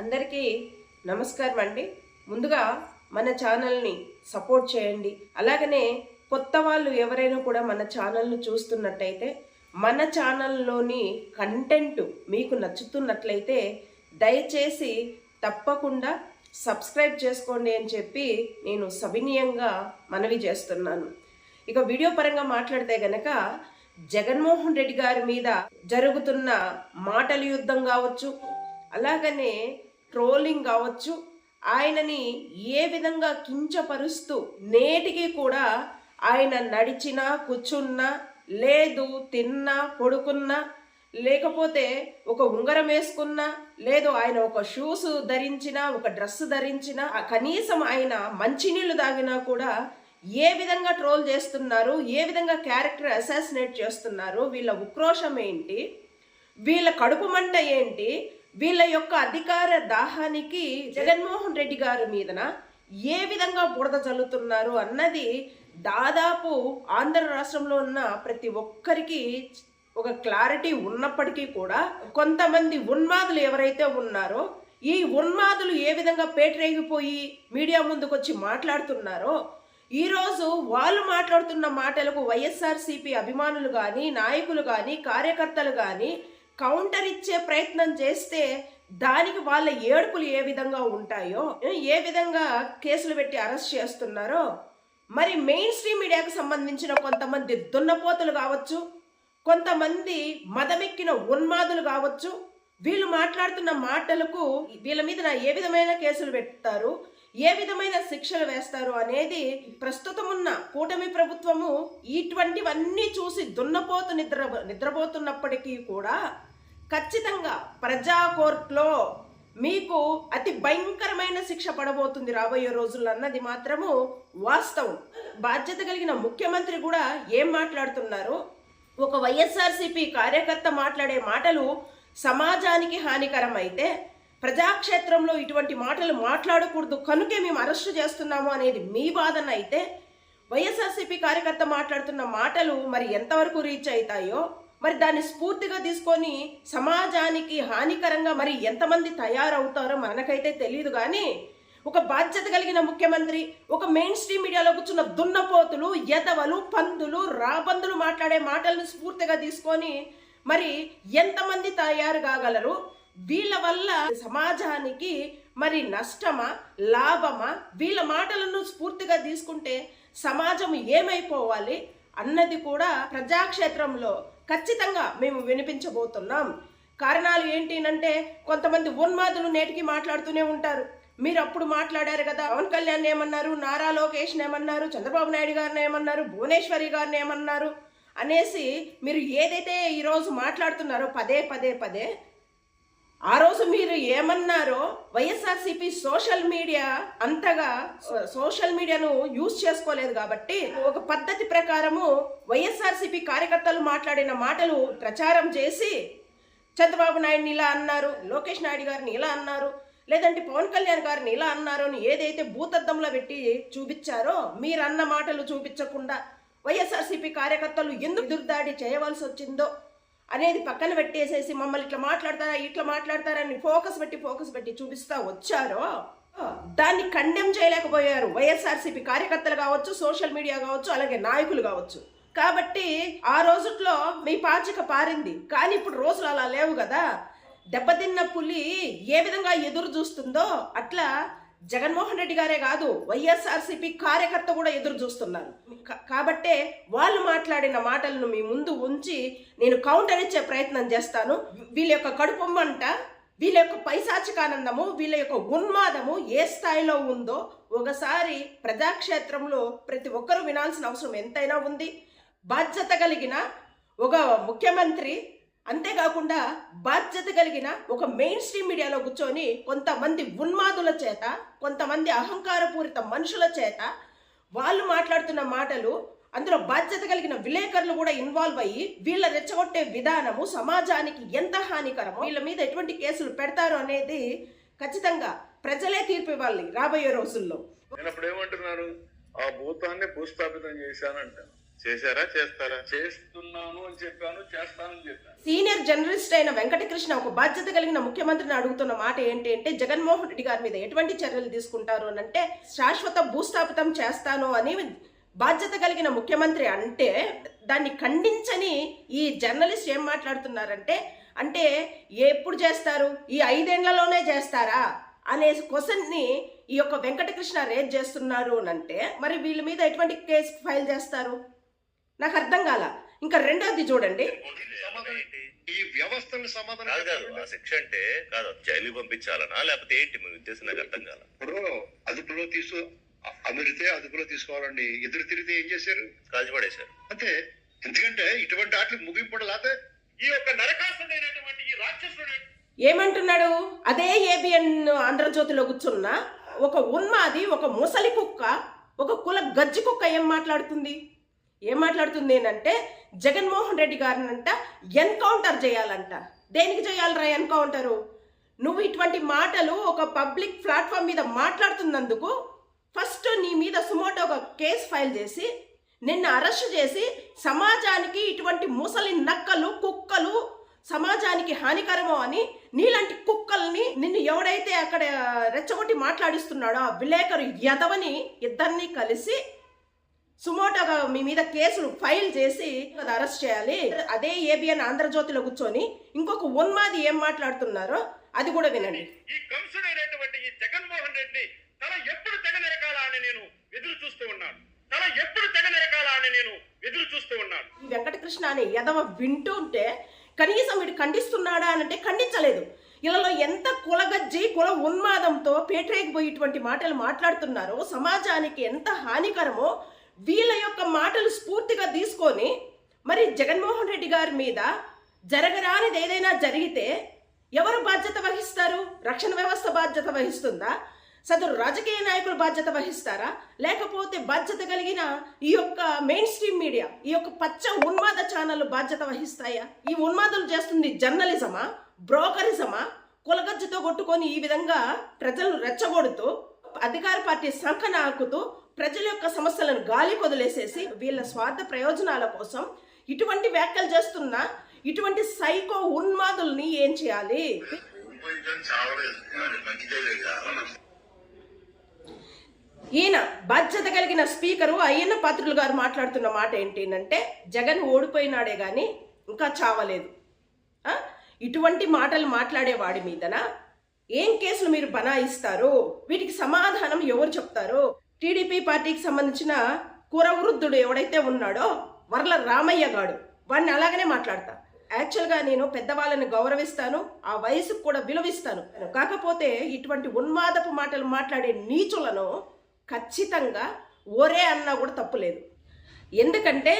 అందరికీ నమస్కారం అండి. ముందుగా మన ఛానల్ని సపోర్ట్ చేయండి. అలాగనే కొత్త వాళ్ళు ఎవరైనా కూడా మన ఛానల్ను చూస్తున్నట్టయితే మన ఛానల్లోని కంటెంట్ మీకు నచ్చుతున్నట్లయితే దయచేసి తప్పకుండా సబ్స్క్రైబ్ చేసుకోండి అని చెప్పి నేను సవినీయంగా మనవి చేస్తున్నాను. ఇక వీడియో పరంగా మాట్లాడితే గనక జగన్మోహన్ రెడ్డి గారి మీద జరుగుతున్న మాటల యుద్ధం కావచ్చు అలాగనే ట్రోలింగ్ కావచ్చు ఆయనని ఏ విధంగా కించపరుస్తూ నేటికి కూడా ఆయన నడిచినా కూర్చున్నా లేదు తిన్నా పడుకున్నా లేకపోతే ఒక ఉంగరం వేసుకున్నా లేదు ఆయన ఒక షూస్ ధరించినా ఒక డ్రెస్ ధరించినా ఆ కనీసం ఆయన మంచినీళ్ళు తాగినా కూడా ఏ విధంగా ట్రోల్ చేస్తున్నారు ఏ విధంగా క్యారెక్టర్ అసాసినేట్ చేస్తున్నారు వీళ్ళ ఉక్రోషం ఏంటి వీళ్ళ కడుపు మంట ఏంటి వీళ్ళ యొక్క అధికార దాహానికి జగన్మోహన్ రెడ్డి గారి మీదన ఏ విధంగా బురద చల్లుతున్నారు అన్నది దాదాపు ఆంధ్ర రాష్ట్రంలో ఉన్న ప్రతి ఒక్కరికి ఒక క్లారిటీ ఉన్నప్పటికీ కూడా కొంతమంది ఉన్మాదులు ఎవరైతే ఉన్నారో ఈ ఉన్మాదులు ఏ విధంగా పేటరేగిపోయి మీడియా ముందుకు వచ్చి మాట్లాడుతున్నారో ఈరోజు వాళ్ళు మాట్లాడుతున్న మాటలకు వైఎస్ఆర్సీపీ అభిమానులు కానీ నాయకులు కానీ కార్యకర్తలు కానీ కౌంటర్ ఇచ్చే ప్రయత్నం చేస్తే దానికి వాళ్ళ ఏడుపులు ఏ విధంగా ఉంటాయో ఏ విధంగా కేసులు పెట్టి అరెస్ట్ చేస్తున్నారో మరి మెయిన్ స్ట్రీమ్ మీడియాకు సంబంధించిన కొంతమంది దున్నపోతులు కావచ్చు కొంతమంది మదమెక్కిన ఉన్మాదులు కావచ్చు వీళ్ళు మాట్లాడుతున్న మాటలకు వీళ్ళ మీద ఏ విధమైన కేసులు పెడతారు ఏ విధమైన శిక్షలు వేస్తారు అనేది ప్రస్తుతం ఉన్న కూటమి ప్రభుత్వము ఇటువంటివన్నీ చూసి దున్నపోతు నిద్ర నిద్రపోతున్నప్పటికీ కూడా ఖచ్చితంగా ప్రజా కోర్టులో మీకు అతి భయంకరమైన శిక్ష పడబోతుంది రాబోయే రోజుల్లో అన్నది మాత్రము వాస్తవం. బాధ్యత కలిగిన ముఖ్యమంత్రి కూడా ఏం మాట్లాడుతున్నారు? ఒక వైఎస్ఆర్సీపీ కార్యకర్త మాట్లాడే మాటలు సమాజానికి హానికరం అయితే ప్రజాక్షేత్రంలో ఇటువంటి మాటలు మాట్లాడకూడదు కనుకే మేము అరెస్టు చేస్తున్నాము అనేది మీ వాదన అయితే వైఎస్ఆర్సీపీ కార్యకర్త మాట్లాడుతున్న మాటలు మరి ఎంతవరకు రీచ్ అవుతాయో మరి దాన్ని స్ఫూర్తిగా తీసుకొని సమాజానికి హానికరంగా మరి ఎంతమంది తయారవుతారో మనకైతే తెలియదు కానీ ఒక బాధ్యత కలిగిన ముఖ్యమంత్రి ఒక మెయిన్ స్ట్రీమ్ మీడియాలో కూర్చున్న దున్నపోతులు ఎదవలు పందులు రాబందులు మాట్లాడే మాటలను స్ఫూర్తిగా తీసుకొని మరి ఎంతమంది తయారు కాగలరు? వీళ్ళ వల్ల సమాజానికి మరి నష్టమా లాభమా? వీళ్ళ మాటలను స్ఫూర్తిగా తీసుకుంటే సమాజం ఏమైపోవాలి? అన్నది కూడా ప్రజాక్షేత్రంలో ఖచ్చితంగా మేము వినిపించబోతున్నాం. కారణాలు ఏంటినంటే కొంతమంది ఉన్మాదులు నేటికి మాట్లాడుతూనే ఉంటారు. మీరు అప్పుడు మాట్లాడారు కదా పవన్ కళ్యాణ్ ఏమన్నారు నారా లోకేష్ ఏమన్నారు చంద్రబాబు నాయుడు గారిని ఏమన్నారు భువనేశ్వరి గారిని ఏమన్నారు అనేసి మీరు ఏదైతే ఈరోజు మాట్లాడుతున్నారో పదే పదే పదే ఆ రోజు మీరు ఏమన్నారో వైఎస్ఆర్సీపీ సోషల్ మీడియా అంతగా సోషల్ మీడియాను యూజ్ చేసుకోలేదు కాబట్టి ఒక పద్ధతి ప్రకారము వైఎస్ఆర్సీపీ కార్యకర్తలు మాట్లాడిన మాటలు ప్రచారం చేసి చంద్రబాబు నాయుడిని ఇలా అన్నారు లోకేష్ నాయుడు గారిని ఇలా అన్నారు లేదంటే పవన్ కళ్యాణ్ గారిని ఇలా అన్నారు అని ఏదైతే భూతద్దంలో పెట్టి చూపించారో మీరు అన్న మాటలు చూపించకుండా వైఎస్ఆర్సీపీ కార్యకర్తలు ఎందుకు దుర్దాడి చేయవలసి వచ్చిందో అనేది పక్కన పెట్టేసేసి మమ్మల్ని ఇట్లా మాట్లాడతారా ఇట్లా మాట్లాడతారని ఫోకస్ పెట్టి ఫోకస్ పెట్టి చూపిస్తా వచ్చారో? దాన్ని కండెమ్ చేయలేకపోయారు. వైఎస్ఆర్సీపీ కార్యకర్తలు కావచ్చు సోషల్ మీడియా కావచ్చు అలాగే నాయకులు కావచ్చు. కాబట్టి ఆ రోజుట్లో మీ పాచిక పారింది. కానీ ఇప్పుడు రోజులు అలా లేవు కదా. దెబ్బతిన్న పులి ఏ విధంగా ఎదురు చూస్తుందో అట్లా జగన్మోహన్ రెడ్డి గారే కాదు వైఎస్ఆర్సీపీ కార్యకర్త కూడా ఎదురు చూస్తున్నారు. కాబట్టే వాళ్ళు మాట్లాడిన మాటలను మీ ముందు ఉంచి నేను కౌంటర్ ఇచ్చే ప్రయత్నం చేస్తాను. వీళ్ళ యొక్క కడుపు మంట వీళ్ళ యొక్క పైశాచికానందము వీళ్ళ యొక్క ఉన్మాదము ఏ స్థాయిలో ఉందో ఒకసారి ప్రజాక్షేత్రంలో ప్రతి ఒక్కరూ వినాల్సిన అవసరం ఎంతైనా ఉంది. బాధ్యత కలిగిన ఒక ముఖ్యమంత్రి అంతేకాకుండా బాధ్యత కలిగిన ఒక మెయిన్ స్ట్రీమ్ మీడియాలో కూర్చొని కొంతమంది ఉన్మాదుల చేత కొంతమంది అహంకారపూరిత మనుషుల చేత వాళ్ళు మాట్లాడుతున్న మాటలు అందులో బాధ్యత కలిగిన విలేకరులు కూడా ఇన్వాల్వ్ అయ్యి వీళ్ళ రెచ్చగొట్టే విధానము సమాజానికి ఎంత హానికరమో వీళ్ళ మీద ఎటువంటి కేసులు పెడతారు అనేది ఖచ్చితంగా ప్రజలే తీర్పు ఇవ్వాలి రాబోయే రోజుల్లో. నేను అప్పుడు ఏమంటున్నాను ఆ భూతాన్ని భూస్థాపితం చేశానంట చేశారా చేస్తారా? చేస్తున్నాను అని చెప్పాను చేస్తానని చెప్పాను. సీనియర్ జర్నలిస్ట్ అయిన వెంకటకృష్ణ ఒక బాధ్యత కలిగిన ముఖ్యమంత్రిని అడుగుతున్న మాట ఏంటి అంటే జగన్మోహన్ రెడ్డి గారి మీద ఎటువంటి చర్యలు తీసుకుంటారు? అని అంటే శాశ్వత భూస్థాపితం చేస్తాను అని బాధ్యత కలిగిన ముఖ్యమంత్రి అంటే దాన్ని ఖండించని ఈ జర్నలిస్ట్ ఏం మాట్లాడుతున్నారంటే అంటే ఎప్పుడు చేస్తారు? ఈ ఐదేళ్ళలోనే చేస్తారా? అనే క్వశ్చన్ని ఈ యొక్క వెంకటకృష్ణ రేజ్ చేస్తున్నారు అని అంటే మరి వీళ్ళ మీద ఎటువంటి కేసు ఫైల్ చేస్తారు? నాకు అర్థం కాల. ఇంకా రెండోది చూడండి. ఈ వ్యవస్థను సమాధానం కాదు కాదు ఆ శిక్ష అంటే కాదు జైలు పంపించాలనా? లేకపోతే ఏంటి మీ ఉద్దేశం? నాకు అర్థం కాల. ఇప్పుడు అదుపులో తీసు అమిరితే అదుపులో తీసుకోవాలండి. ఎదురు తిరిగితే ఏం చేశారు? కాల్చిపడేశారు అంతే. ఎందుకంటే ఇటువంటి ఆటలు ముగింపు లేకపోతే ఈ యొక్క నరకాసుడైనటువంటి ఈ రాక్షసుడు ఏమంటున్నాడు? అదే ఏబిఎన్ ఆంధ్రజ్యోతిలో కూర్చున్న ఒక ఉన్మాది ఒక ముసలి కుక్క ఒక కుల గజ్జి కుక్క ఏం మాట్లాడుతుంది? ఏం మాట్లాడుతుంది ఏంటంటే జగన్మోహన్ రెడ్డి గారినంట ఎన్కౌంటర్ చేయాలంట. దేనికి చేయాలరా ఎన్కౌంటరు? నువ్వు ఇటువంటి మాటలు ఒక పబ్లిక్ ప్లాట్ఫామ్ మీద మాట్లాడుతున్నందుకు ఫస్ట్ నీ మీద సుమోటో ఒక కేసు ఫైల్ చేసి నిన్ను అరెస్ట్ చేసి సమాజానికి ఇటువంటి ముసలి నక్కలు కుక్కలు సమాజానికి హానికరమో అని నీలాంటి కుక్కల్ని నిన్ను ఎవడైతే అక్కడ రెచ్చగొట్టి మాట్లాడిస్తున్నాడో ఆ విలేకరు యదవని ఇద్దరిని కలిసి సుమోటోగా మీ మీద కేసులు ఫైల్ చేసి అది అరెస్ట్ చేయాలి. అదే ఏబిఎన్ ఆంధ్రజ్యోతిలో కూర్చొని ఇంకొక ఉన్మాది ఏం మాట్లాడుతున్నారో అది కూడా వినండి. ఈ కంసుడైనటువంటి ఈ జగన్మోహన్ రెడ్డి తల ఎప్పుడు తెగ నరకాలా అని నేను ఎదురు చూస్తూ ఉన్నాను. తల ఎప్పుడు తెగ నరకాలా అని నేను ఎదురు చూస్తూ ఉన్నాను. ఈ వెంకటకృష్ణ అనే యదవ వింటుంటే కనీసం వీడు ఖండిస్తున్నాడా అని అంటే ఖండించలేదు. ఇలాలో ఎంత కులగజ్జి కుల ఉన్మాదంతో పేటరేగిపోయేటువంటి మాటలు మాట్లాడుతున్నారో సమాజానికి ఎంత హానికరమో వీళ్ళ యొక్క మాటలు స్ఫూర్తిగా తీసుకొని మరి జగన్మోహన్ రెడ్డి గారి మీద జరగరానిది ఏదైనా జరిగితే ఎవరు బాధ్యత వహిస్తారు? రక్షణ వ్యవస్థ బాధ్యత వహిస్తుందా? సదరు రాజకీయ నాయకులు బాధ్యత వహిస్తారా? లేకపోతే బాధ్యత కలిగిన ఈ యొక్క మెయిన్ స్ట్రీమ్ మీడియా ఈ యొక్క పచ్చ ఉన్మాద ఛానల్ బాధ్యత వహిస్తాయా? ఈ ఉన్మాదులు చేస్తుంది జర్నలిజమా బ్రోకరిజమా కులగజ్జతో కొట్టుకొని ఈ విధంగా ప్రజలను రెచ్చగొడుతూ అధికార పార్టీ సంఖన ఆకుతూ ప్రజల యొక్క సమస్యలను గాలి కొదిలేసేసి వీళ్ళ స్వార్థ ప్రయోజనాల కోసం ఇటువంటి వ్యాఖ్యలు చేస్తున్న ఇటువంటి సైకో ఉన్మాదుల్ని ఏం చేయాలి? ఈయన బాధ్యత కలిగిన స్పీకరు అయ్యన్న పాత్రులు గారు మాట్లాడుతున్న మాట ఏంటంటే జగన్ ఓడిపోయినాడే గాని ఇంకా చావలేదు. ఇటువంటి మాటలు మాట్లాడేవాడి మీదన? ఏం కేసులు మీరు బనాయిస్తారు? వీటికి సమాధానం ఎవరు చెప్తారు? టీడీపీ పార్టీకి సంబంధించిన కురవృద్ధుడు ఎవడైతే ఉన్నాడో వర్ల రామయ్య గాడు వాడిని అలాగనే మాట్లాడతా. యాక్చువల్గా నేను పెద్దవాళ్ళని గౌరవిస్తాను ఆ వయసుకు కూడా విలువిస్తాను. కాకపోతే ఇటువంటి ఉన్మాదపు మాటలు మాట్లాడే నీచులను ఖచ్చితంగా ఒరే అన్నా కూడా తప్పులేదు ఎందుకంటే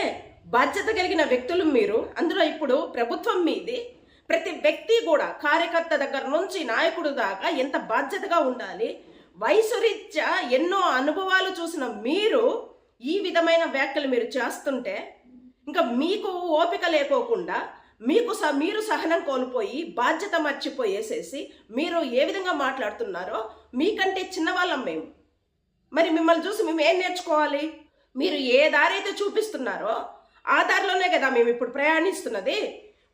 బాధ్యత కలిగిన వ్యక్తులు మీరు అందులో ఇప్పుడు ప్రభుత్వం మీది ప్రతి వ్యక్తి కూడా కార్యకర్త దగ్గర నుంచి నాయకుడు దాకా ఎంత బాధ్యతగా ఉండాలి వయసు రీత్యా ఎన్నో అనుభవాలు చూసిన మీరు ఈ విధమైన వ్యాఖ్యలు మీరు చేస్తుంటే ఇంకా మీకు ఓపిక లేకోకుండా మీకు స మీరు సహనం కోల్పోయి బాధ్యత మర్చిపోయేసేసి మీరు ఏ విధంగా మాట్లాడుతున్నారో మీకంటే చిన్నవాళ్ళం మేము. మరి మిమ్మల్ని చూసి మేము ఏం నేర్చుకోవాలి? మీరు ఏ దారి అయితే చూపిస్తున్నారో ఆ దారిలోనే కదా మేము ఇప్పుడు ప్రయాణిస్తున్నది.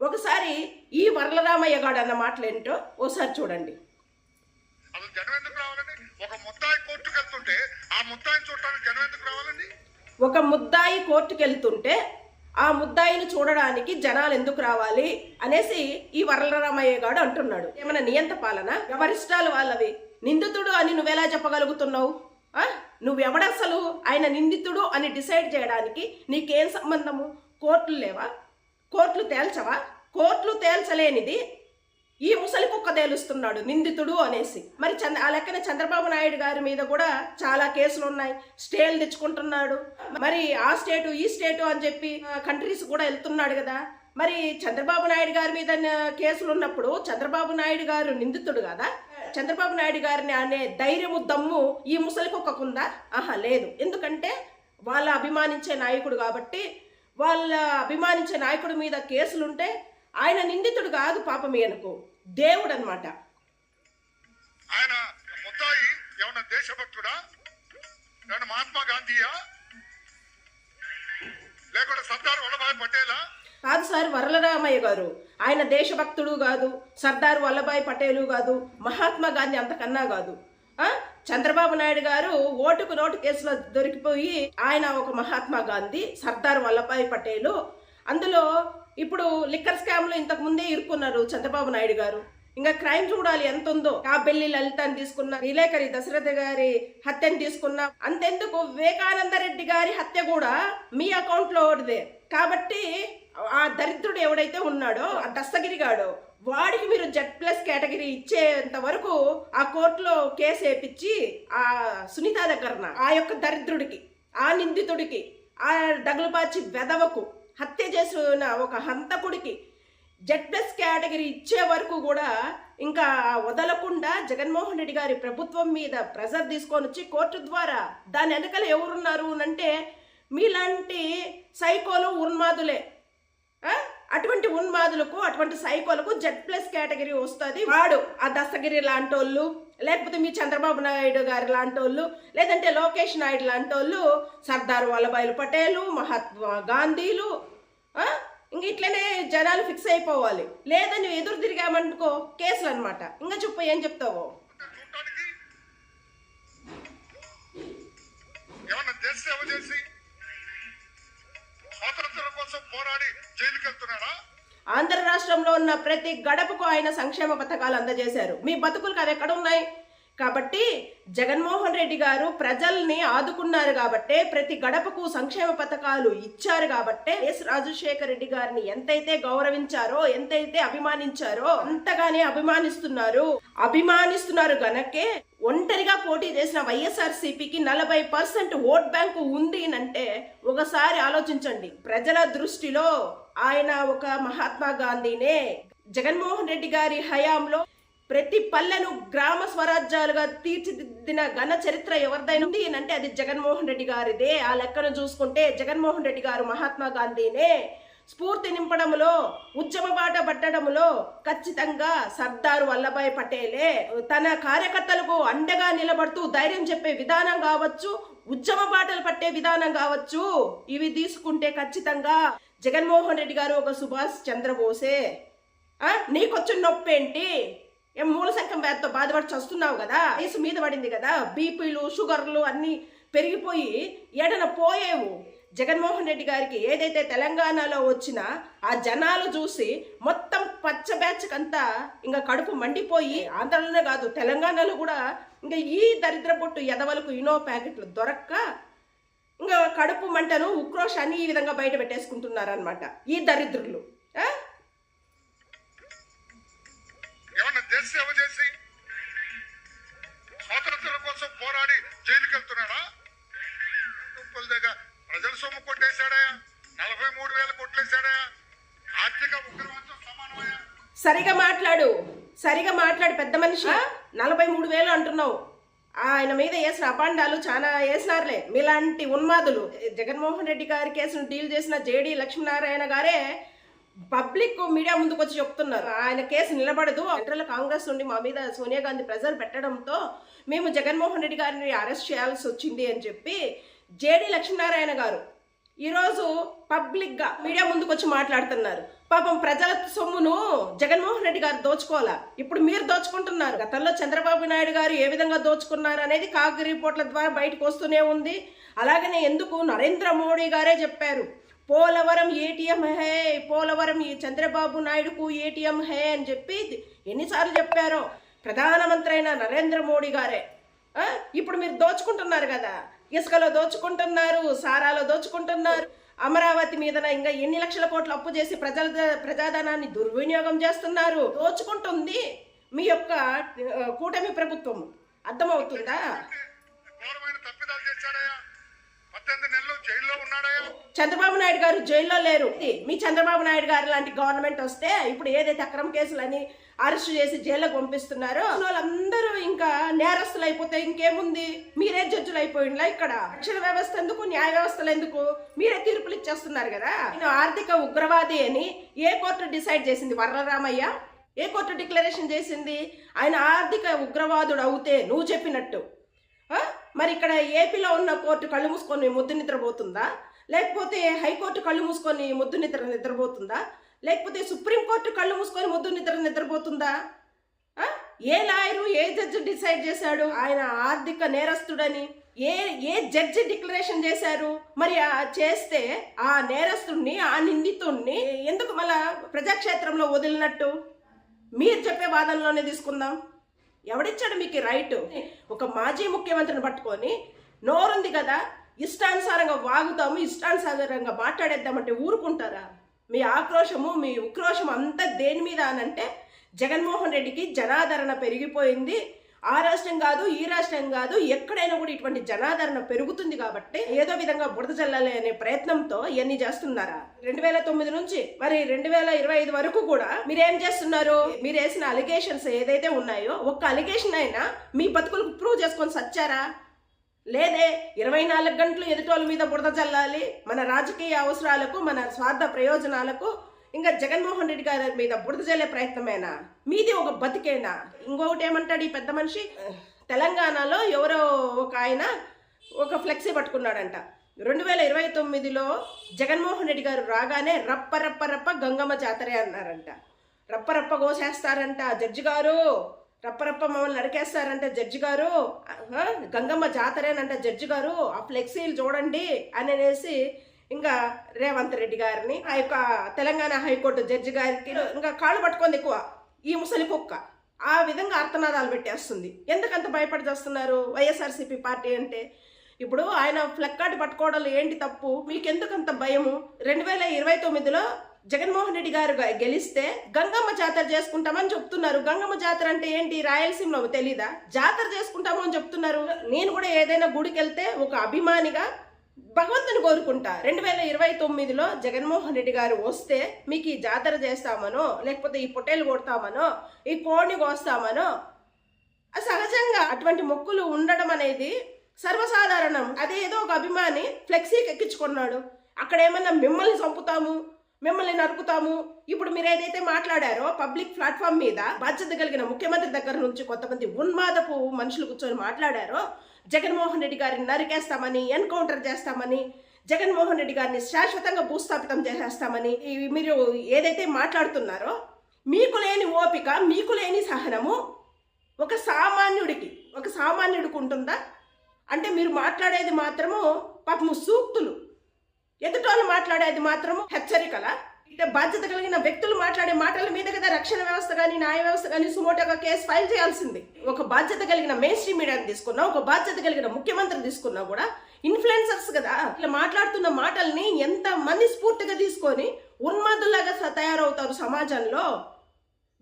ఒకసారి ఈ వరలరామయ్య గాడు అన్న మాటలేంటో ఓసారి చూడండి. ఒక ముద్దాయి కోర్టుకు వెళ్తుంటే ఆ ముద్దాయిని చూడటానికి జనం ఎందుకు రావాలండి? ఒక ముద్దాయి కోర్టుకు వెళ్తుంటే ఆ ముద్దాయిని చూడడానికి జనాలు ఎందుకు రావాలి అనేసి ఈ వరలరామయ్య గారు అంటున్నాడు. ఏమైనా నియంత పాలన? ఎవరిష్టాలు వాళ్ళవి? నిందితుడు అని నువ్వెలా చెప్పగలుగుతున్నావు? నువ్వెవడసలు? ఆయన నిందితుడు అని డిసైడ్ చేయడానికి నీకేం సంబంధము? కోర్టులు లేవా? కోర్టులు తేల్చవా? కోర్టులు తేల్చలేనిది ఈ ముసలి కుక్క తేలుస్తున్నాడు నిందితుడు అనేసి. మరి చంద్ర ఆ లెక్కన చంద్రబాబు నాయుడు గారి మీద కూడా చాలా కేసులు ఉన్నాయి స్టేలు తెచ్చుకుంటున్నాడు. మరి ఆ స్టేటు ఈ స్టేటు అని చెప్పి కంట్రీస్ కూడా వెళ్తున్నాడు కదా. మరి చంద్రబాబు నాయుడు గారి మీద కేసులు ఉన్నప్పుడు చంద్రబాబు నాయుడు గారు నిందితుడు కదా? చంద్రబాబు నాయుడు గారిని అనే ధైర్యము దమ్ము ఈ ముసలి కుక్కకుందా? ఆహా లేదు. ఎందుకంటే వాళ్ళ అభిమానించే నాయకుడు కాబట్టి వాళ్ళ అభిమానించే నాయకుడి మీద కేసులుంటే ఆయన నిందితుడు కాదు పాపం ఈయనకు దేవుడు అనమాట ఆయన ముద్దాయి ఏమన్నా దేశభక్తుడా? ఏమన్నా మహాత్మా గాంధీయా? లేకుంటే సర్దార్ వల్లభాయ్ పటేలా? కాదు సార్ వరలరామయ్య గారు. ఆయన దేశభక్తుడు కాదు సర్దార్ వల్లభాయ్ పటేలు కాదు మహాత్మా గాంధీ అంతకన్నా కాదు. చంద్రబాబు నాయుడు గారు ఓటుకు నోటు కేసులో దొరికిపోయి ఆయన ఒక మహాత్మా గాంధీ సర్దార్ వల్లభాయ్ పటేలు. అందులో ఇప్పుడు లిక్కర్ స్కామ్లో ఇంతకు ముందే ఇరుక్కున్నారు చంద్రబాబు నాయుడు గారు. ఇంకా క్రైమ్ చూడాలి ఎంత ఉందో కాబెల్లి లలితాన్ని తీసుకున్న విలేకరి దశరథ గారి హత్యను తీసుకున్న అంతెందుకు? వివేకానంద రెడ్డి గారి హత్య కూడా మీ అకౌంట్లో ఒకటిదే. కాబట్టి ఆ దరిద్రుడు ఎవడైతే ఉన్నాడో ఆ దస్తగిరిగాడో వాడికి మీరు జెడ్ ప్లస్ కేటగిరీ ఇచ్చేంత వరకు ఆ కోర్టులో కేసు వేపించి ఆ సునీత దగ్గరన ఆ యొక్క దరిద్రుడికి ఆ నిందితుడికి ఆ డగులుపాచి వెదవకు హత్య చేసిన ఒక హంతకుడికి జెడ్ ప్లస్ కేటగిరీ ఇచ్చే వరకు కూడా ఇంకా వదలకుండా జగన్మోహన్ రెడ్డి గారి ప్రభుత్వం మీద ప్రెజర్ తీసుకొని వచ్చి కోర్టు ద్వారా దాని వెనకల ఎవరున్నారు అంటే మీలాంటి సైకోలు ఉన్మాదులే. అటువంటి ఉన్మాదులకు అటువంటి సైకోలకు జెడ్ ప్లస్ కేటగిరీ వస్తుంది. వాడు ఆ దస్తగిరి లాంటి వాళ్ళు లేకపోతే మీ చంద్రబాబు నాయుడు గారి లాంటి వాళ్ళు లేదంటే లోకేష్ నాయుడు లాంటి వాళ్ళు సర్దార్ వల్లభాయ్ పటేలు మహాత్మా గాంధీలు ఆ? ఇంక ఇట్లనే జనాలు ఫిక్స్ అయిపోవాలి. లేదని ఎదురు తిరిగామనుకో కేసులు అనమాట ఇంకా చెప్పు ఏం చెప్తావు? కోసం పోరాడి జైలుకి ఆంధ్ర రాష్ట్రంలో ఉన్న ప్రతి గడపకు ఆయన సంక్షేమ పథకాలు అందజేశారు. మీ బతుకులకు అవి ఎక్కడ ఉన్నాయి? కాబట్టి జగన్మోహన్ రెడ్డి గారు ప్రజల్ని ఆదుకున్నారు కాబట్టే ప్రతి గడపకు సంక్షేమ పథకాలు ఇచ్చారు కాబట్టే ఎస్ రాజశేఖర రెడ్డి గారిని ఎంతైతే గౌరవించారో ఎంతైతే అభిమానించారో అంతగానే అభిమానిస్తున్నారు. అభిమానిస్తున్నారు గనకే ఒంటరిగా పోటీ చేసిన వైఎస్ఆర్ సిపికి నలభై పర్సెంట్ ఓట్ బ్యాంకు ఉంది అంటే ఒకసారి ఆలోచించండి. ప్రజల దృష్టిలో ఆయన ఒక మహాత్మా గాంధీనే. జగన్మోహన్ రెడ్డి గారి హయాంలో ప్రతి పల్లెను గ్రామ స్వరాజ్యాలుగా తీర్చిదిద్దిన ఘన చరిత్ర ఎవరిదైనా ఉంది అంటే అది జగన్మోహన్ రెడ్డి గారిదే. ఆ లెక్కను చూసుకుంటే జగన్మోహన్ రెడ్డి గారు మహాత్మా గాంధీనే. స్ఫూర్తి నింపడంలో ఉద్యమ బాట పట్టడంలో ఖచ్చితంగా సర్దార్ వల్లభాయ్ పటేలే. తన కార్యకర్తలకు అండగా నిలబడుతూ ధైర్యం చెప్పే విధానం కావచ్చు ఉద్యమ బాటలు పట్టే విధానం కావచ్చు. ఇవి తీసుకుంటే ఖచ్చితంగా జగన్మోహన్ రెడ్డి గారు ఒక సుభాష్ చంద్రబోసే. నీకొచ్చిన నొప్పి ఏంటి ఏం మూల సంఖ్యం వ్యాధితో బాధపడి చస్తున్నావు కదా? వయసు మీద పడింది కదా? బీపీలు షుగర్లు అన్నీ పెరిగిపోయి ఏడన పోయేవు. జగన్మోహన్ రెడ్డి గారికి ఏదైతే తెలంగాణలో వచ్చినా ఆ జనాలు చూసి మొత్తం పచ్చ బ్యాచ్కంతా ఇంకా కడుపు మండిపోయి ఆంధ్రలోనే కాదు తెలంగాణలో కూడా ఇంకా ఈ దరిద్ర పొట్టు ఎదవలకు ఇనో ప్యాకెట్లు దొరక్క ఇంకా కడుపు మంటను ఉక్రోషాన్ని ఈ విధంగా బయట పెట్టేసుకుంటున్నారనమాట ఈ దరిద్రులు. స్వాతంత్రం కోసం పోరాడి జైలుకి వెళ్తున్నారా తుప్పల దగ్గర ప్రజల సొమ్ము కొట్టేశాడా? నలభై మూడు వేల కొట్లేశాడా ఆర్థిక ఉగ్రవాదం సమానమయ్యా సరిగా మాట్లాడు. సరిగా మాట్లాడు పెద్ద మనిషి. నలభై మూడు వేలు అంటున్నావు. ఆయన మీద వేసిన అపాండాలు చాలా వేసినారులే. మీలాంటి ఉన్మాదులు జగన్మోహన్ రెడ్డి గారి కేసును డీల్ చేసిన జేడి లక్ష్మీనారాయణ గారే పబ్లిక్ మీడియా ముందుకు వచ్చి చెప్తున్నారు. ఆయన కేసు నిలబడదు. సెంట్రల్ కాంగ్రెస్ నుండి మా మీద సోనియా గాంధీ ప్రెజర్ పెట్టడంతో మేము జగన్మోహన్ రెడ్డి గారిని అరెస్ట్ చేయాల్సి వచ్చింది అని చెప్పి జేడి లక్ష్మీనారాయణ గారు ఈరోజు పబ్లిక్గా మీడియా ముందుకు వచ్చి మాట్లాడుతున్నారు. పాపం ప్రజల సొమ్మును జగన్మోహన్ రెడ్డి గారు దోచుకోవాలా? ఇప్పుడు మీరు దోచుకుంటున్నారు. గతంలో చంద్రబాబు నాయుడు గారు ఏ విధంగా దోచుకున్నారు అనేది కాగ్ రిపోర్ట్ల ద్వారా బయటకు వస్తూనే ఉంది. అలాగనే ఎందుకు నరేంద్ర మోడీ గారే చెప్పారు పోలవరం ఏటీఎం హే పోలవరం ఈ చంద్రబాబు నాయుడుకు ఏటీఎం హే అని చెప్పి ఎన్నిసార్లు చెప్పారో ప్రధానమంత్రి అయిన నరేంద్ర మోడీ గారే. ఇప్పుడు మీరు దోచుకుంటున్నారు కదా. ఇసుకలో దోచుకుంటున్నారు సారాలో దోచుకుంటున్నారు. అమరావతి మీద ఇంకా ఎన్ని లక్షల కోట్లు అప్పు చేసి ప్రజల ప్రజాధనాన్ని దుర్వినియోగం చేస్తున్నారు? దోచుకుంటుంది మీ యొక్క కూటమి ప్రభుత్వం. అర్థమవుతుందా? చంద్రబాబు నాయుడు గారు జైల్లో లేరు. మీ చంద్రబాబు నాయుడు గారు లాంటి గవర్నమెంట్ వస్తే ఇప్పుడు ఏదైతే అక్రమ కేసులని అరెస్ట్ చేసి జైల్లో పంపిస్తున్నారు? వాళ్ళందరూ ఇంకా నేరస్తులు అయిపోతే ఇంకేముంది? మీరే జడ్జులు అయిపోయిండ్లా ఇక్కడ? రక్షణ వ్యవస్థ ఎందుకు న్యాయ వ్యవస్థలు ఎందుకు? మీరే తీర్పులు ఇచ్చేస్తున్నారు కదా? ఆయన ఆర్థిక ఉగ్రవాది అని ఏ కోర్టు డిసైడ్ చేసింది? వర్రరామయ్య ఏ కోర్టు డిక్లరేషన్ చేసింది? ఆయన ఆర్థిక ఉగ్రవాదుడు అవుతే నువ్వు చెప్పినట్టు. మరి ఇక్కడ ఏపీలో ఉన్న కోర్టు కళ్ళు మూసుకొని ముద్దు నిద్రపోతుందా? లేకపోతే హైకోర్టు కళ్ళు మూసుకొని ముద్దు నిద్ర నిద్రపోతుందా? లేకపోతే సుప్రీంకోర్టు కళ్ళు మూసుకొని ముద్దు నిద్ర నిద్రపోతుందా? ఏ లాయరు ఏ జడ్జి డిసైడ్ చేశాడు? ఆయన ఆర్థిక నేరస్తుడని ఏ ఏ జడ్జి డిక్లరేషన్ చేశారు? మరి ఆ చేస్తే ఆ నేరస్తుడిని ఆ నిందితుడిని ఎందుకు మళ్ళా ప్రజాక్షేత్రంలో వదిలినట్టు? మీరు చెప్పే వాదనలోనే తీసుకుందాం. ఎవడిచ్చాడు మీకు రైట్ ఒక మాజీ ముఖ్యమంత్రిని పట్టుకొని నోరుంది కదా ఇష్టానుసారంగా వాగుతాము ఇష్టానుసారంగా మాట్లాడేద్దామంటే ఊరుకుంటారా? మీ ఆక్రోషము మీ ఉక్రోషం అంతా దేని మీద అనంటే జగన్మోహన్ రెడ్డికి జనాదరణ పెరిగిపోయింది. ఆ రాష్ట్రం కాదు ఈ రాష్ట్రం కాదు ఎక్కడైనా కూడా ఇటువంటి జనాదరణ పెరుగుతుంది కాబట్టి ఏదో విధంగా బుడత చల్లాలి అనే ప్రయత్నంతో ఇవన్నీ చేస్తున్నారా? రెండు వేల తొమ్మిది నుంచి మరి రెండు వేల ఇరవై ఐదు వరకు కూడా మీరేం చేస్తున్నారు? మీరు వేసిన అలిగేషన్స్ ఏదైతే ఉన్నాయో ఒక్క అలిగేషన్ అయినా మీ బతుకులకు ప్రూవ్ చేసుకొని సచ్చారా? లేదే ఇరవై నాలుగు గంటలు ఎదుటోళ్ళ మీద బురద చల్లాలి మన రాజకీయ అవసరాలకు మన స్వార్థ ప్రయోజనాలకు ఇంకా జగన్మోహన్ రెడ్డి గారి మీద బురద చల్లే ప్రయత్నమేనా? మీది ఒక బతికేనా? ఇంకొకటి ఏమంటాడు ఈ పెద్ద మనిషి? తెలంగాణలో ఎవరో ఒక ఆయన ఒక ఫ్లెక్సీ పట్టుకున్నాడంట. రెండు వేల ఇరవై తొమ్మిదిలో జగన్మోహన్ రెడ్డి గారు రాగానే రప్ప రప్ప రప్ప గంగమ్మ జాతరే అన్నారంట. రప్ప రప్ప కోసేస్తారంట జడ్జి గారు. రప్పరప్ప మమ్మల్ని నరికేస్తారంట జడ్జి గారు గంగమ్మ జాతరేనంట జడ్జి గారు ఆ ఫ్లెక్సీలు చూడండి అని అనేసి ఇంకా రేవంత్ రెడ్డి గారిని ఆ యొక్క తెలంగాణ హైకోర్టు జడ్జి గారికి ఇంకా కాళ్ళు పట్టుకుంది ఎక్కువ ఈ ముసలి కుక్క. ఆ విధంగా అర్థనాదాలు పెట్టేస్తుంది. ఎందుకంత భయపడి చేస్తున్నారు వైఎస్ఆర్సీపీ పార్టీ అంటే? ఇప్పుడు ఆయన ఫ్లెక్ కార్డు పట్టుకోవడంలో ఏంటి తప్పు? మీకెందుకంత భయము? రెండు వేల ఇరవై తొమ్మిదిలో జగన్మోహన్ రెడ్డి గారు గెలిస్తే గంగమ్మ జాతర చేసుకుంటామని చెప్తున్నారు. గంగమ్మ జాతర అంటే ఏంటి? రాయలసీమలో తెలీదా? జాతర చేసుకుంటాము అని చెప్తున్నారు. నేను కూడా ఏదైనా గుడికి వెళ్తే ఒక అభిమానిగా భగవంతుని కోరుకుంటా. రెండు వేల ఇరవై తొమ్మిదిలో జగన్మోహన్ రెడ్డి గారు వస్తే మీకు ఈ జాతర చేస్తామనో లేకపోతే ఈ పొట్టేలు కొడతామనో ఈ కోడిని కోస్తామనో సహజంగా అటువంటి మొక్కులు ఉండడం అనేది సర్వసాధారణం. అదేదో ఒక అభిమాని ఫ్లెక్సీకి ఎక్కించుకున్నాడు. అక్కడ ఏమన్నా మిమ్మల్ని చంపుతాము? మిమ్మల్ని నరుకుతాము. ఇప్పుడు మీరు ఏదైతే మాట్లాడారో పబ్లిక్ ప్లాట్ఫామ్ మీద బాధ్యత కలిగిన ముఖ్యమంత్రి దగ్గర నుంచి కొంతమంది ఉన్మాదపు మనుషులు కూర్చొని మాట్లాడారో జగన్మోహన్ రెడ్డి గారిని నరికేస్తామని ఎన్కౌంటర్ చేస్తామని జగన్మోహన్ రెడ్డి గారిని శాశ్వతంగా భూస్థాపితం చేసేస్తామని మీరు ఏదైతే మాట్లాడుతున్నారో మీకు లేని ఓపిక మీకు లేని సహనము ఒక సామాన్యుడికి ఒక సామాన్యుడికి ఉంటుందా? అంటే మీరు మాట్లాడేది మాత్రము పాపము సూక్తులు. ఎదుటోళ్ళు మాట్లాడేది మాత్రము హెచ్చరికల? అంటే బాధ్యత కలిగిన వ్యక్తులు మాట్లాడే మాటల మీద కదా రక్షణ వ్యవస్థ కానీ న్యాయ వ్యవస్థ కానీ సుమోటోగా కేసు ఫైల్ చేయాల్సింది. ఒక బాధ్యత కలిగిన మెయిన్ స్ట్రీమ్ మీడియాని తీసుకున్నా ఒక బాధ్యత కలిగిన ముఖ్యమంత్రి తీసుకున్నా కూడా ఇన్ఫ్లుయెన్సర్స్ కదా. ఇట్లా మాట్లాడుతున్న మాటల్ని ఎంత మంది స్ఫూర్తిగా తీసుకొని ఉన్మాదుల్లాగా తయారవుతారు సమాజంలో?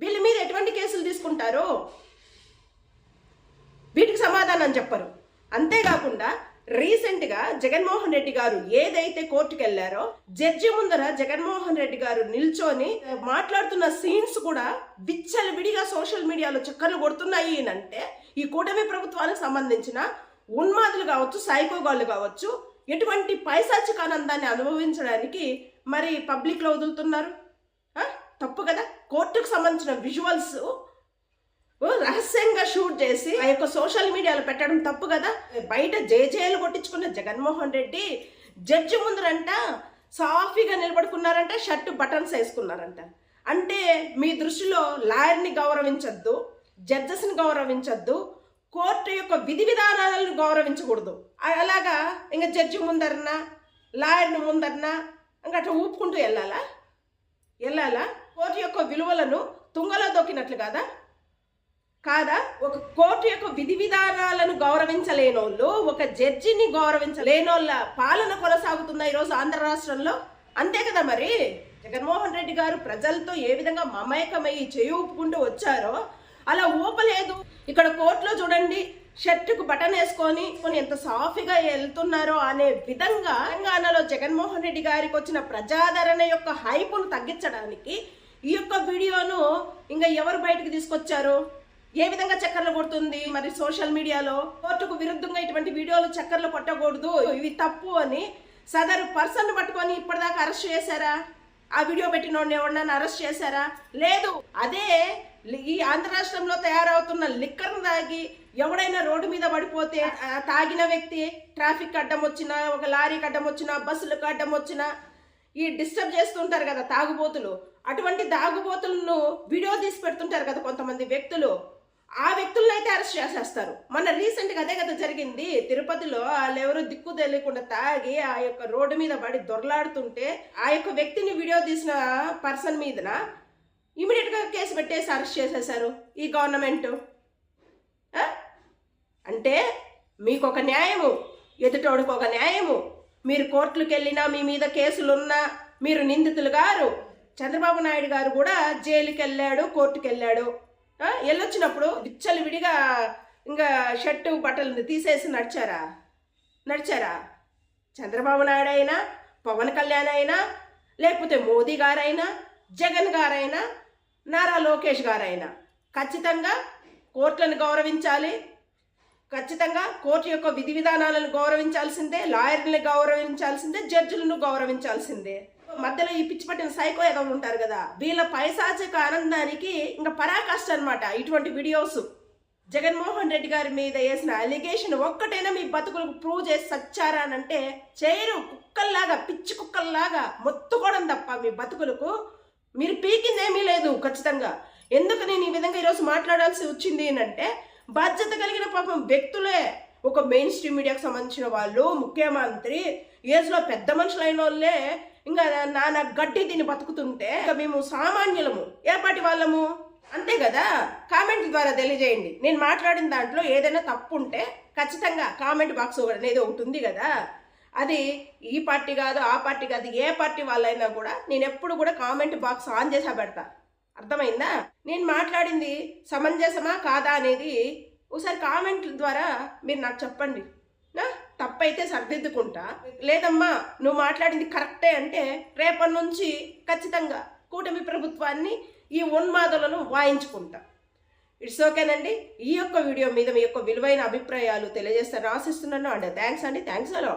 వీళ్ళ మీద ఎటువంటి కేసులు తీసుకుంటారు? వీటికి సమాధానం చెప్పరు. అంతేకాకుండా రీసెంట్గా జగన్మోహన్ రెడ్డి గారు ఏదైతే కోర్టుకు వెళ్ళారో జడ్జి ముందర జగన్మోహన్ రెడ్డి గారు నిల్చొని మాట్లాడుతున్న సీన్స్ కూడా విచ్చలవిడిగా సోషల్ మీడియాలో చక్కర్లు కొడుతున్నాయి అంటే ఈ కూటమి ప్రభుత్వానికి సంబంధించిన ఉన్మాదులు కావచ్చు సైకోగాళ్ళు కావచ్చు ఎటువంటి పైశాచిక ఆనందాన్ని అనుభవించడానికి మరి పబ్లిక్లో వదులుతున్నారు? తప్పు కదా? కోర్టుకు సంబంధించిన విజువల్స్ రహస్యంగా షూట్ చేసి ఆ యొక్క సోషల్ మీడియాలో పెట్టడం తప్పు కదా? బయట జేజేలు కొట్టించుకున్న జగన్మోహన్ రెడ్డి జడ్జి ముందరంట సాఫీగా నిలబడుకున్నారంట షర్ట్ బటన్స్ వేసుకున్నారంట. అంటే మీ దృష్టిలో లాయర్ని గౌరవించద్దు జడ్జెస్ని గౌరవించద్దు కోర్టు యొక్క విధి విధానాలను గౌరవించకూడదు. అలాగా? ఇంకా జడ్జి ముందరనా లాయర్ని ముందరనా ఇంకా అట్లా ఊపుకుంటూ వెళ్ళాలా? వెళ్ళాలా? కోర్టు యొక్క విలువలను తుంగలో దొక్కినట్లు కాదా? కాదా? ఒక కోర్టు యొక్క విధి విధానాలను గౌరవించలేనోళ్ళు ఒక జడ్జిని గౌరవించలేనోళ్ళ పాలన కొనసాగుతున్న ఈరోజు ఆంధ్ర రాష్ట్రంలో? అంతే కదా మరి. జగన్మోహన్ రెడ్డి గారు ప్రజలతో ఏ విధంగా మమేకమై చేయి ఊపుకుంటూ వచ్చారో అలా ఊపలేదు. ఇక్కడ కోర్టులో చూడండి షర్టుకు బటన్ వేసుకొని కొన్ని ఎంత సాఫీగా వెళ్తున్నారో అనే విధంగా తెలంగాణలో జగన్మోహన్ రెడ్డి గారికి వచ్చిన ప్రజాదరణ యొక్క హైపును తగ్గించడానికి ఈ యొక్క వీడియోను ఇంకా ఎవరు బయటకు తీసుకొచ్చారు? ఏ విధంగా చక్కర్లు కొడుతుంది? మరి సోషల్ మీడియాలో కోర్టుకు విరుద్ధంగా ఇటువంటి వీడియోలు చక్కర్లు కొట్టకూడదు. ఇవి తప్పు అని సదరు పర్సన్ పట్టుకొని ఇప్పటిదాకా అరెస్ట్ చేశారా? ఆ వీడియో పెట్టిన ఎవరినైనా అరెస్ట్ చేశారా? లేదు. అదే ఈ ఆంధ్ర రాష్ట్రంలో తయారవుతున్న లిక్కర్ను తాగి ఎవడైనా రోడ్డు మీద పడిపోతే తాగిన వ్యక్తి ట్రాఫిక్ అడ్డం వచ్చినా ఒక లారీకి అడ్డం వచ్చినా బస్సులకు అడ్డం వచ్చినా ఈ డిస్టర్బ్ చేస్తుంటారు కదా తాగుబోతులు. అటువంటి తాగుబోతులను వీడియో తీసి పెడుతుంటారు కదా కొంతమంది వ్యక్తులు. ఆ వ్యక్తులను అయితే అరెస్ట్ చేసేస్తారు. మొన్న రీసెంట్గా అదే కదా జరిగింది. తిరుపతిలో వాళ్ళు ఎవరు దిక్కు తెలియకుండా తాగి ఆ యొక్క రోడ్డు మీద పడి దొరలాడుతుంటే ఆ యొక్క వ్యక్తిని వీడియో తీసిన పర్సన్ మీదన ఇమీడియట్గా కేసు పెట్టేసి అరెస్ట్ చేసేశారు ఈ గవర్నమెంట్. అంటే మీకు ఒక న్యాయము ఎదుటోడికి ఒక న్యాయము. మీరు కోర్టులకు వెళ్ళినా మీ మీద కేసులున్నా మీరు నిందితులు గారు. చంద్రబాబు నాయుడు గారు కూడా జైలుకి వెళ్ళాడు కోర్టుకు వెళ్ళాడు వెళ్ళొచ్చినప్పుడు విచ్చలు విడిగా ఇంకా షర్టు బట్టలు తీసేసి నడిచారా? నడిచారా? చంద్రబాబు నాయుడు అయినా పవన్ కళ్యాణ్ అయినా లేకపోతే మోదీ గారైనా జగన్ గారైనా నారా లోకేష్ గారైనా? ఖచ్చితంగా కోర్టులను గౌరవించాలి. ఖచ్చితంగా కోర్టు యొక్క విధి విధానాలను గౌరవించాల్సిందే లాయర్ని గౌరవించాల్సిందే జడ్జిలను గౌరవించాల్సిందే. మధ్యలో ఈ పిచ్చి పట్టిన సైకో ఏదో ఉంటారు కదా వీళ్ళ పైశాచిక ఆనందానికి ఇంకా పరాకాష్ట అనమాట ఇటువంటి వీడియోస్ జగన్మోహన్ రెడ్డి గారి మీద వేసిన అలిగేషన్ ఒక్కటైనా మీ బతుకులకు ప్రూవ్ చేసి సచ్చారా అని అంటే చేయరు కుక్కల్లాగా పిచ్చి కుక్కల్లాగా మొత్తుకోవడం తప్ప మీ బతుకులకు మీరు పీకిందేమీ లేదు ఖచ్చితంగా. ఎందుకు నేను ఈ విధంగా ఈరోజు మాట్లాడాల్సి వచ్చింది అంటే బాధ్యత కలిగిన పాపం వ్యక్తులే ఒక మెయిన్ స్ట్రీమ్ మీడియాకు సంబంధించిన వాళ్ళు ముఖ్యమంత్రి ఏజ్లో పెద్ద మనుషులైన వాళ్ళే ఇంకా నాన్న గడ్డి తిని బతుకుతుంటే ఇంకా మేము సామాన్యులము ఏ వాళ్ళము అంతే కదా? కామెంట్ ద్వారా తెలియజేయండి. నేను మాట్లాడిన దాంట్లో ఏదైనా తప్పు ఉంటే ఖచ్చితంగా కామెంట్ బాక్స్ అనేది ఒకటి ఉంది కదా? అది ఈ పార్టీ కాదు ఆ పార్టీ కాదు ఏ పార్టీ వాళ్ళైనా కూడా నేను ఎప్పుడు కూడా కామెంట్ బాక్స్ ఆన్ చేసా పెడతా. అర్థమైందా? నేను మాట్లాడింది సమంజసమా కాదా అనేది ఒకసారి కామెంట్ల ద్వారా మీరు నాకు చెప్పండి. తప్పైతే సరిదిద్దుకుంటా. లేదమ్మా నువ్వు మాట్లాడింది కరెక్టే అంటే రేపటి నుంచి ఖచ్చితంగా కూటమి ప్రభుత్వాన్ని ఈ ఉన్మాదులను వాయించుకుంటా. ఇట్స్ ఓకేనండి. ఈ యొక్క వీడియో మీద మీ యొక్క విలువైన అభిప్రాయాలు తెలియజేస్తారని ఆశిస్తున్నాను అండ్ థ్యాంక్స్ అండి. థ్యాంక్స్ అలా